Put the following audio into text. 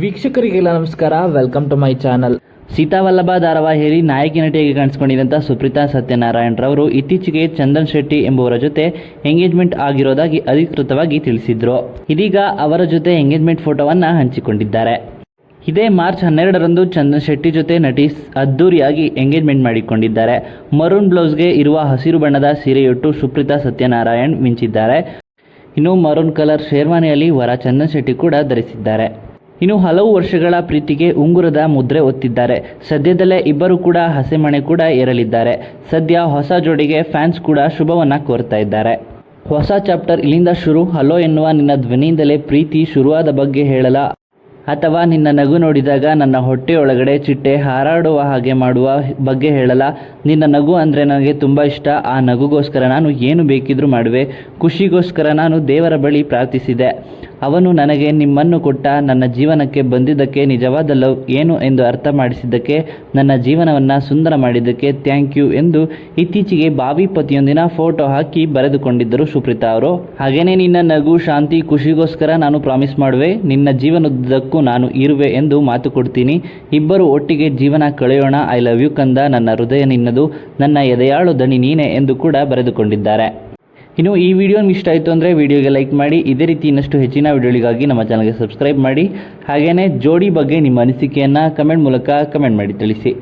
ವೀಕ್ಷಕರಿಗೆಲ್ಲ ನಮಸ್ಕಾರ. Welcome to my channel Seethavallabha ಧಾರಾವಾಹಿಯಲ್ಲಿ ನಾಯಕಿ ನಟಿಯಾಗಿ ಕಾಣಿಸಿಕೊಂಡಿದ್ದಂಥ ಸುಪ್ರೀತಾ ಸತ್ಯನಾರಾಯಣರವರು ಇತ್ತೀಚೆಗೆ ಚಂದನ್ ಶೆಟ್ಟಿ ಎಂಬುವರ ಜೊತೆ ಎಂಗೇಜ್ಮೆಂಟ್ ಆಗಿರೋದಾಗಿ ಅಧಿಕೃತವಾಗಿ ತಿಳಿಸಿದ್ರು. ಇದೀಗ ಅವರ ಜೊತೆ ಎಂಗೇಜ್ಮೆಂಟ್ ಫೋಟೋವನ್ನ ಹಂಚಿಕೊಂಡಿದ್ದಾರೆ. ಇದೇ ಮಾರ್ಚ್ ಹನ್ನೆರಡರಂದು ಚಂದನ್ ಶೆಟ್ಟಿ ಜೊತೆ ನಟಿ ಅದ್ದೂರಿಯಾಗಿ ಎಂಗೇಜ್ಮೆಂಟ್ ಮಾಡಿಕೊಂಡಿದ್ದಾರೆ. ಮರೂನ್ ಬ್ಲೌಸ್ಗೆ ಇರುವ ಹಸಿರು ಬಣ್ಣದ ಸೀರೆಯುಟ್ಟು ಸುಪ್ರೀತಾ ಸತ್ಯನಾರಾಯಣ್ ಮಿಂಚಿದ್ದಾರೆ. ಇನ್ನು ಮರೂನ್ ಕಲರ್ ಶೇರ್ವಾನಿಯಲ್ಲಿ ವರ ಚಂದನ್ ಶೆಟ್ಟಿ ಕೂಡ ಧರಿಸಿದ್ದಾರೆ. ಇನ್ನು ಹಲವು ವರ್ಷಗಳ ಪ್ರೀತಿಗೆ ಉಂಗುರದ ಮುದ್ರೆ ಒತ್ತಿದ್ದಾರೆ. ಸದ್ಯದಲ್ಲೇ ಇಬ್ಬರು ಕೂಡ ಹಸೆಮಣೆ ಕೂಡ ಏರಲಿದ್ದಾರೆ. ಸದ್ಯ ಹೊಸ ಜೋಡಿಗೆ ಫ್ಯಾನ್ಸ್ ಕೂಡ ಶುಭವನ್ನ ಕೋರ್ತಾ ಇದ್ದಾರೆ. ಹೊಸ ಚಾಪ್ಟರ್ ಇಲ್ಲಿಂದ ಶುರು. ಹಲೋ ಎನ್ನುವ ನಿನ್ನ ಧ್ವನಿಯಿಂದಲೇ ಪ್ರೀತಿ ಶುರುವಾದ ಬಗ್ಗೆ ಹೇಳಲ? ಅಥವಾ ನಿನ್ನ ನಗು ನೋಡಿದಾಗ ನನ್ನ ಹೊಟ್ಟೆಯೊಳಗಡೆ ಚಿಟ್ಟೆ ಹಾರಾಡುವ ಹಾಗೆ ಮಾಡುವ ಬಗ್ಗೆ ಹೇಳಲ? ನಿನ್ನ ನಗು ಅಂದರೆ ನನಗೆ ತುಂಬ ಇಷ್ಟ. ಆ ನಗುಗೋಸ್ಕರ ನಾನು ಏನು ಬೇಕಿದ್ರೂ ಮಾಡುವೆ. ಖುಷಿಗೋಸ್ಕರ ನಾನು ದೇವರ ಬಳಿ ಪ್ರಾರ್ಥಿಸಿದೆ. ಅವನು ನನಗೆ ನಿಮ್ಮನ್ನು ಕೊಟ್ಟ ನನ್ನ ಜೀವನಕ್ಕೆ ಬಂದಿದ್ದಕ್ಕೆ ನಿಜವಾದ ಲವ್ ಏನು ಎಂದು ಅರ್ಥ ಮಾಡಿಸಿದ್ದಕ್ಕೆ ನನ್ನ ಜೀವನವನ್ನು ಸುಂದರ ಮಾಡಿದ್ದಕ್ಕೆ ಥ್ಯಾಂಕ್ ಯು ಎಂದು ಇತ್ತೀಚೆಗೆ ಬಾವಿ ಪತಿಯೊಂದಿನ ಫೋಟೋ ಹಾಕಿ ಬರೆದುಕೊಂಡಿದ್ದರು ಸುಪ್ರೀತಾ ಅವರು. ಹಾಗೇನೇ ನಿನ್ನ ನಗು, ಶಾಂತಿ, ಖುಷಿಗೋಸ್ಕರ ನಾನು ಪ್ರಾಮಿಸ್ ಮಾಡುವೆ, ನಿನ್ನ ಜೀವನದುದ್ದಕ್ಕೂ ನಾನು ಇರುವೆ ಎಂದು ಮಾತು ಕೊಡ್ತೀನಿ. ಇಬ್ಬರು ಒಟ್ಟಿಗೆ ಜೀವನ ಕಳೆಯೋಣ ಐ ಲವ್ ಯು ಕಂದ ನನ್ನ ಹೃದಯ ನಿನ್ನದು ನನ್ನ ಎದೆಯಾಳು ದಣಿ ನೀನೆ ಎಂದು ಕೂಡ ಬರೆದುಕೊಂಡಿದ್ದಾರೆ. ಇನ್ನು ಈ ವಿಡಿಯೋ ಇಷ್ಟ ಆಯಿತು ಅಂದರೆ ವಿಡಿಯೋಗೆ ಲೈಕ್ ಮಾಡಿ, ಇದೇ ರೀತಿ ಇನ್ನಷ್ಟು ಹೆಚ್ಚಿನ ವಿಡಿಯೋಗಳಿಗಾಗಿ ನಮ್ಮ ಚಾನಲ್ಗೆ ಸಬ್ಸ್ಕ್ರೈಬ್ ಮಾಡಿ ಹಾಗೆಯೇ ಜೋಡಿ ಬಗ್ಗೆ ನಿಮ್ಮ ಅನಿಸಿಕೆಯನ್ನು ಕಮೆಂಟ್ ಮೂಲಕ ಕಮೆಂಟ್ ಮಾಡಿ ತಿಳಿಸಿ.